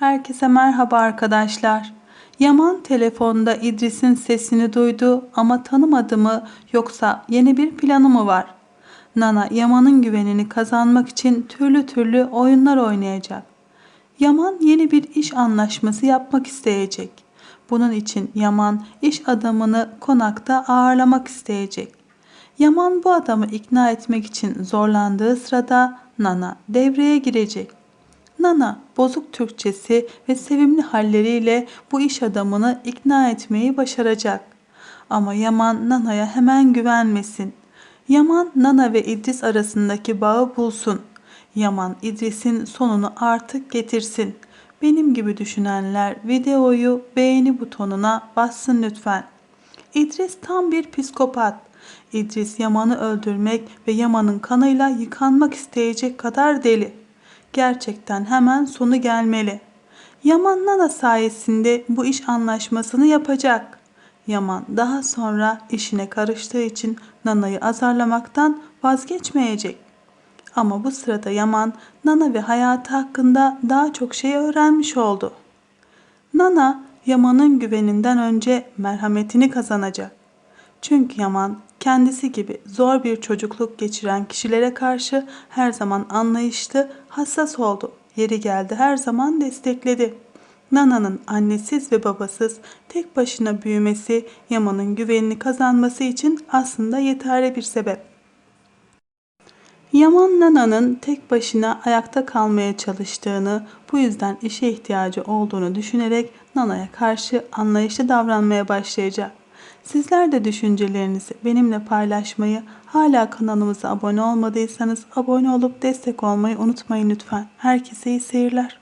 Herkese merhaba arkadaşlar. Yaman telefonda İdris'in sesini duydu ama tanımadı mı yoksa yeni bir planı mı var? Nana Yaman'ın güvenini kazanmak için türlü türlü oyunlar oynayacak. Yaman yeni bir iş anlaşması yapmak isteyecek. Bunun için Yaman iş adamını konakta ağırlamak isteyecek. Yaman bu adamı ikna etmek için zorlandığı sırada Nana devreye girecek. Nana bozuk Türkçesi ve sevimli halleriyle bu iş adamını ikna etmeyi başaracak. Ama Yaman Nana'ya hemen güvenmesin. Yaman Nana ve İdris arasındaki bağı bulsun. Yaman İdris'in sonunu artık getirsin. Benim gibi düşünenler videoyu beğeni butonuna bassın lütfen. İdris tam bir psikopat. İdris Yaman'ı öldürmek ve Yaman'ın kanıyla yıkanmak isteyecek kadar deli. Gerçekten hemen sonu gelmeli. Yaman Nana sayesinde bu iş anlaşmasını yapacak. Yaman daha sonra işine karıştığı için Nana'yı azarlamaktan vazgeçmeyecek. Ama bu sırada Yaman Nana ve hayatı hakkında daha çok şey öğrenmiş oldu. Nana Yaman'ın güveninden önce merhametini kazanacak. Çünkü Yaman kendisi gibi zor bir çocukluk geçiren kişilere karşı her zaman anlayışlı, hassas oldu. Yeri geldi her zaman destekledi. Nana'nın annesiz ve babasız tek başına büyümesi Yaman'ın güvenini kazanması için aslında yeterli bir sebep. Yaman Nana'nın tek başına ayakta kalmaya çalıştığını, bu yüzden işe ihtiyacı olduğunu düşünerek Nana'ya karşı anlayışlı davranmaya başlayacak. Sizler de düşüncelerinizi benimle paylaşmayı, hala kanalımıza abone olmadıysanız abone olup destek olmayı unutmayın lütfen. Herkese iyi seyirler.